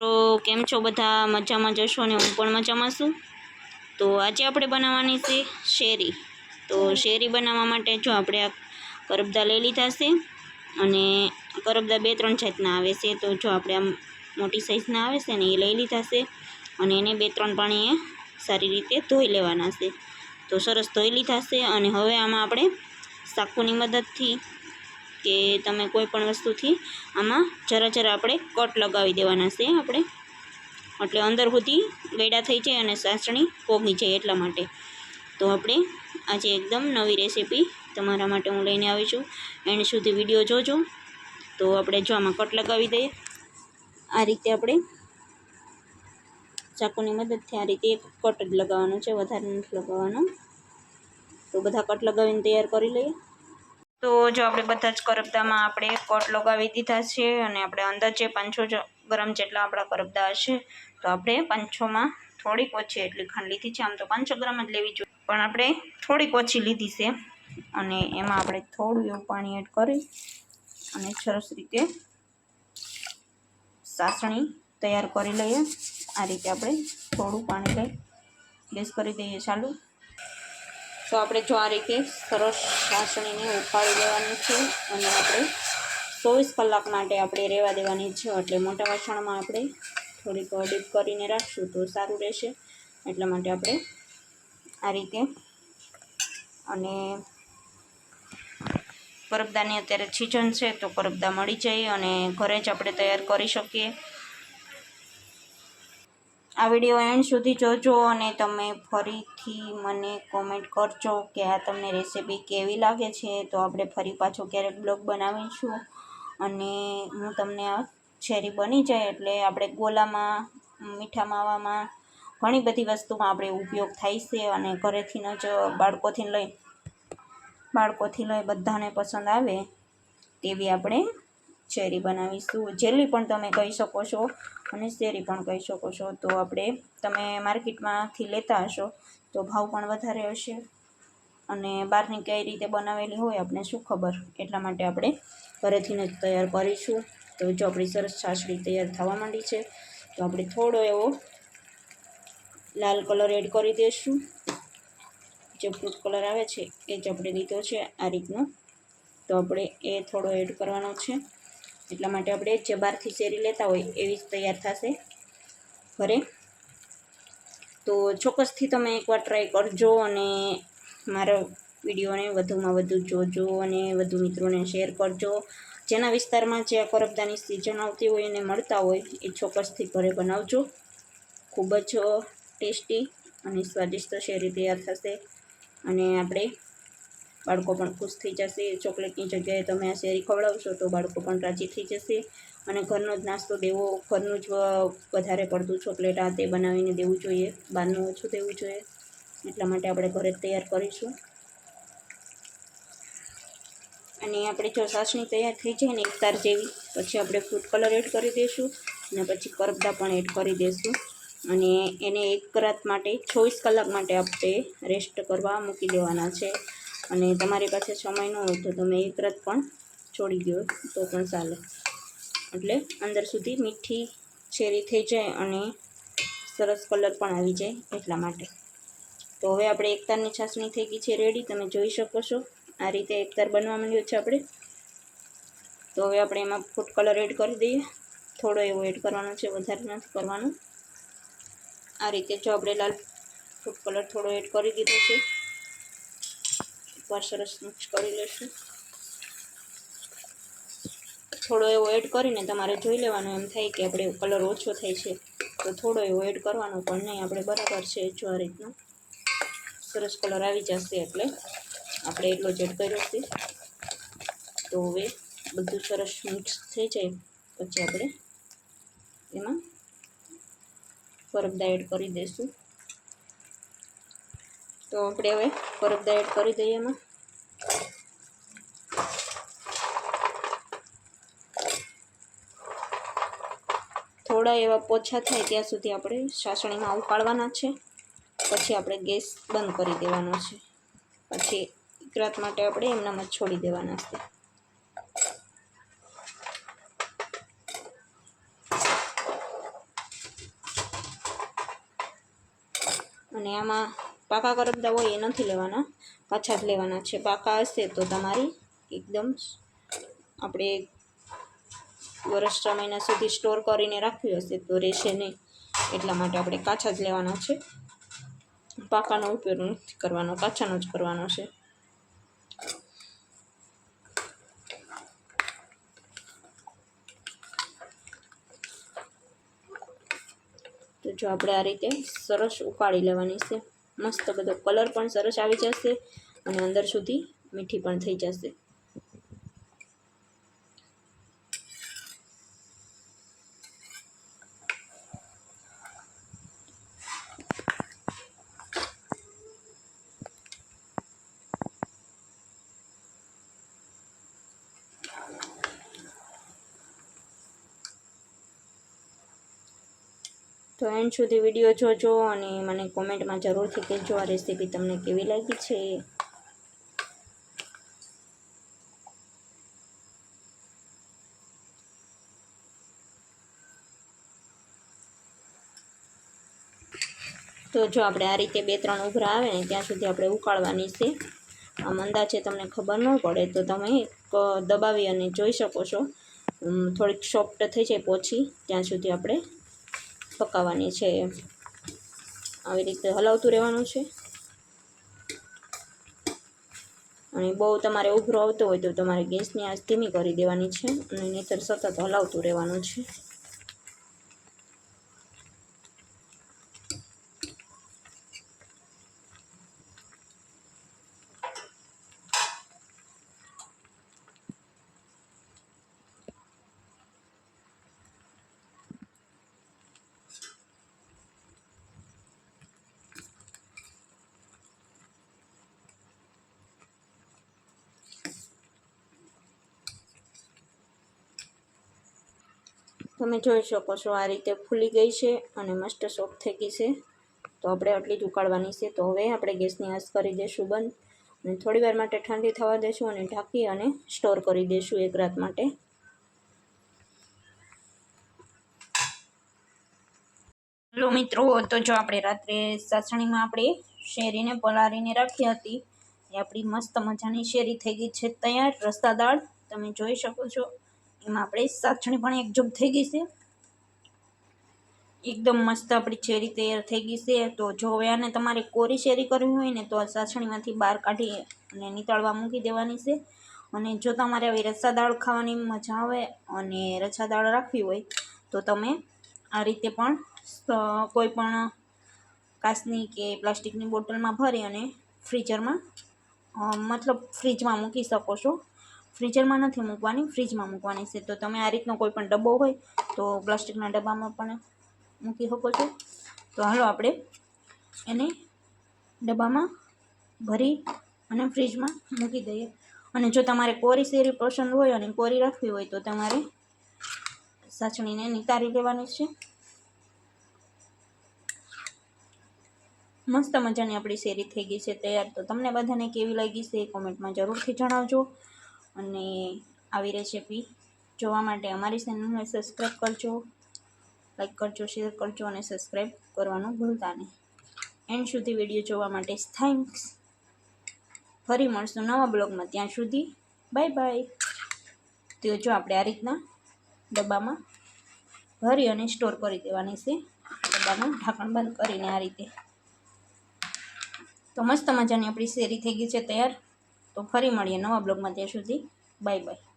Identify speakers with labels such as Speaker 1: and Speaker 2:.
Speaker 1: તો કેમ છો બધા? મજામાં જશો ને હું પણ મજામાં છું. તો આજે આપણે બનાવવાની છે શેરી. તો શેરી બનાવવા માટે જો આપણે આ કરબદા લઈ લીધા છે અને કરબદા બે ત્રણ જાતના આવે છે. તો જો આપણે આમ મોટી સાઈઝના આવે છે ને એ લઈ લીધા છે અને એને બે ત્રણ પાણીએ સારી રીતે ધોઈ લેવાના છે. તો સરસ ધોઈ લીધા છે અને હવે આમાં આપણે સાકુની મદદથી કે તમે કોઈ પણ વસ્તુથી આમાં જરા જરા આપણે કટ લગાવી દેવાના છે આપણે. એટલે અંદર સુધી ગેડા થઈ જાય અને સાસણી પોગી જાય એટલા માટે. તો આપણે આજે એકદમ નવી રેસીપી તમારા માટે હું લઈને આવી છું. એન્ડ સુધી વીડિયો જોજો. તો આપણે જો આમાં કટ લગાવી દઈએ. આ રીતે આપણે ચાકુની મદદથી આ રીતે એક કટ જ લગાવવાનો છે. વધારે નથી લગાવવાનો. તો બધા કટ લગાવીને તૈયાર કરી લઈએ. તો જો આપણે બધા જ કરબદામાં આપણે કોટ લગાવી દીધા છે અને આપણે અંદાજે પાંચસો ગ્રામ જેટલા આપણા કરબદા હશે, તો આપણે પાંચસોમાં થોડીક ઓછી એટલી ખાંડ લીધી છે. આમ તો પાંચસો ગ્રામ જ લેવી જોઈએ. પણ આપણે થોડીક ઓછી લીધી છે અને એમાં આપણે થોડું એવું પાણી એડ કરી અને સરસ રીતે સાસણી તૈયાર કરી લઈએ. આ રીતે આપણે થોડું પાણી લઈ ગેસ કરી દઈએ ચાલુ. તો આપણે જો આ રીતે સરસ ચાસણીને ઉકાળી દેવાની છે અને આપણે ચોવીસ કલાક માટે આપણે રહેવા દેવાની છે. એટલે મોટા વાસણમાં આપણે થોડીક ડીપ કરીને રાખશું તો સારું રહેશે. એટલા માટે આપણે આ રીતે અને કરબદાની અત્યારે સિઝન છે તો કરબદા મળી જાય અને ઘરે જ આપણે તૈયાર કરી શકીએ. આ વીડિયો એન્ડ સુધી જોજો અને તમે ફરીથી મને કોમેન્ટ કરજો કે આ તમને રેસીપી કેવી લાગે છે. તો આપણે ફરી પાછો ક્યારેક બ્લોગ બનાવીશું અને હું તમને આ શેરી બની જાય એટલે આપણે ગોલામાં, મીઠા માવામાં ઘણી બધી વસ્તુમાં આપણે ઉપયોગ થાય છે અને ઘરેથી જ બાળકોથી લઈ બાળકોથી લઈ બધાને પસંદ આવે તેવી આપણે શેરી બનાવીશું. જેલી પણ તમે કહી શકો છો અને શેરી પણ કહી શકો છો. તો આપણે તમે માર્કેટમાંથી લેતા હશો તો ભાવ પણ વધારે હશે અને બહારની કઈ રીતે બનાવેલી હોય આપણે શું ખબર? એટલા માટે આપણે ઘરેથી જ તૈયાર કરીશું. તો જો આપણી સરસ છાછડી તૈયાર થવા માંડી છે, તો આપણે થોડો એવો લાલ કલર એડ કરી દઈશું. જે ફ્રૂટ કલર આવે છે એ જ આપણે લીધો છે આ રીતનો. તો આપણે એ થોડો એડ કરવાનો છે. એટલા માટે આપણે જે બહારથી શેરી લેતા હોય એવી જ તૈયાર થશે ઘરે. તો ચોક્કસથી તમે એકવાર ટ્રાય કરજો અને મારા વિડીયોને વધુમાં વધુ જોજો અને વધુ મિત્રોને શેર કરજો. જેના વિસ્તારમાં જે આ કરબદાની સિઝન આવતી હોય એને મળતા હોય એ ચોક્કસથી ઘરે બનાવજો. ખૂબ જ ટેસ્ટી અને સ્વાદિષ્ટ શેરી તૈયાર થશે અને આપણે બાળકો પણ ખુશ થઈ જશે, ચોકલેટની જગ્યાએ તમે આ શેરી ખવડાવશો તો બાળકો પણ રાજી થઈ જશે. અને ઘરનો જ નાસ્તો દેવો, ઘરનું જ વધારે પડતું ચોકલેટ આ તે બનાવીને દેવું જોઈએ, બહારનું ઓછું દેવું જોઈએ. એટલા માટે આપણે ઘરે તૈયાર કરીશું. અને આપણે જો સાસણી તૈયાર થઈ જાય ને એકતાર જેવી, પછી આપણે ફૂડ કલર એડ કરી દઈશું અને પછી કરબદા પણ એડ કરી દઈશું. અને એને એક રાત માટે, ચોવીસ કલાક માટે આપણે રેસ્ટ કરવા મૂકી દેવાના છે. અને તમારી પાસે સમય ન હોય તો તમે એક રત પણ છોડી દો, તો પણ ચાલે. એટલે અંદર સુધી મીઠી શેરી થઈ જાય અને સરસ કલર પણ આવી જાય એટલા માટે. તો હવે આપણે એકતારની છાસણી થઈ ગઈ છે રેડી, તમે જોઈ શકો છો. આ રીતે એકતાર બનવા માંડ્યો છે આપણે. તો હવે આપણે એમાં ફૂડ કલર એડ કરી દઈએ. થોડો એવો એડ કરવાનો છે, વધારે નથી કરવાનો. આ રીતે જો આપણે લાલ ફૂડ કલર થોડો એડ કરી દીધો છે. એકવાર સરસ મિક્સ કરી લઈશું થોડો એવો એડ કરીને તમારે જોઈ લેવાનો, એમ થાય કે આપણે કલર ઓછો થાય છે. તો થોડો એવો એડ કરવાનો, પણ નહીં, આપણે બરાબર છે જો આ રીતનો. સરસ કલર આવી જશે એટલે આપણે એટલો જ એડ કર્યો છે. તો હવે બધું સરસ મિક્સ થઈ જાય, પછી આપણે એમાં ફરબદા એડ કરી દઈશું. તો આપણે હવે પરબદા એડ કરી દઈએ એમાં. થોડા એવા પોછા થાય ત્યાં સુધી આપણે સાસણીમાં ઉકાળવાના છે. પછી આપણે ગેસ બંધ કરી દેવાનો છે. પછી રાત માટે આપણે એમનામાં છોડી દેવાના છે. અને આમાં પાકા કરપતા હોય એ નથી લેવાના, પાછા જ લેવાના છે. પાકા હશે તો તમારી એકદમ આપણે વર્ષ છ મહિના સુધી સ્ટોર કરીને રાખ્યું હશે તો રહેશે નહીં. એટલા માટે આપણે કાચા જ લેવાના છે. પાકાનો ઉપયોગ નથી કરવાનો, કાચાનો જ કરવાનો છે. તો જો આપણે આ રીતે સરસ ઉકાળી લેવાની છે. મસ્ત બધો કલર પણ સરસ આવી જશે અને અંદર સુધી મીઠી પણ થઈ જશે. તો એન્ડ સુધી વીડિયો જોજો અને મને કોમેન્ટમાં જરૂરથી કહેજો આ રેસીપી તમને કેવી લાગી છે. તો જો આપણે આ રીતે બે ત્રણ ઉભરા આવે ને ત્યાં સુધી આપણે ઉકાળવાની છે. આમ અંદાજે તમને ખબર ન પડે તો તમે દબાવી અને જોઈ શકો છો. થોડીક સોફ્ટ થઈ જાય પોછી, ત્યાં સુધી આપણે પકાવવાની છે. આવી રીતે હલાવતું રહેવાનું છે. અને બહુ તમારે ઉભરો આવતો હોય તો તમારે ગેસની આંચ ધીમી કરી દેવાની છે અને નહીંતર સતત હલાવતું રહેવાનું છે. તમે જોઈ શકો છો આ રીતે ફૂલી ગઈ છે અને મસ્ત સોફ્ટ થઈ ગઈ છે. તો આપણે આટલી જ ઉકાળવાની છે. તો હવે આપણે ગેસની આંચ કરી દઈશું બંધ અને થોડી વાર માટે ઠંડી થવા દઈશું અને ઢાંકી અને સ્ટોર કરી દઈશું એક રાત માટે. હલો મિત્રો, તો જો આપણે રાત્રે સાસણીમાં આપણે શેરીને પલાળીને રાખી હતી. એ આપણી મસ્ત મજાની શેરી થઈ ગઈ છે તૈયાર રસ્તા દાળ. તમે જોઈ શકો છો. એમાં આપણે સાચણી પણ એકજૂમ થઈ ગઈ છે. એકદમ મસ્ત આપણી ચેરી તૈયાર થઈ ગઈ છે. તો જો હવે આને તમારે કોરી શેરી કરવી હોય ને, તો આ સાસણીમાંથી બહાર કાઢી અને નીતાળવા મૂકી દેવાની છે. અને જો તમારે આવી રસા દાળ ખાવાની મજા આવે અને રસા દાળ રાખવી હોય, તો તમે આ રીતે પણ કોઈ પણ કાચની કે પ્લાસ્ટિકની બોટલમાં ભરી અને ફ્રીઝરમાં મતલબ ફ્રીજમાં મૂકી શકો છો. ફ્રીઝરમાં નથી મૂકવાની ફ્રીજમાં મૂકવાની છે. તો તમે આ રીતનો કોઈ પણ ડબ્બો હોય તો પ્લાસ્ટિકના ડબ્બામાં પણ મૂકી શકો છો. તો હાલો આપણે એને ડબ્બામાં ભરી અને ફ્રીજમાં મૂકી દઈએ. અને જો તમારે કોરી શેરી પસંદ હોય અને કોરી રાખવી હોય તો તમારે સાચણીને નિતારી લેવાની છે. મસ્ત મજાની આપણી શેરી થઈ ગઈ છે. તૈયાર તો તમને બધાને કેવી લાગી છે એ કોમેન્ટમાં જરૂરથી જણાવજો. અને આવી રેસીપી જોવા માટે અમારી ચેનલને સબસ્ક્રાઈબ કરજો લાઈક કરજો શેર કરજો અને સબસ્ક્રાઈબ કરવાનું ભૂલતા નહીં. એન્ડ સુધી વીડિયો જોવા માટે થેન્ક્સ ફરી મળશું નવા બ્લોગમાં ત્યાં સુધી. બાય બાય તો જો આપણે આ રીતના ડબ્બામાં ભરી અને સ્ટોર કરી દેવાની છે. ડબ્બાનું ઢાંકણ બંધ કરીને આ રીતે. તો મસ્ત મજાની આપણી શેરી થઈ ગઈ છે, તૈયાર. તો ફરી મળીએ નવા બ્લોગમાં ત્યાં સુધી. Bye bye.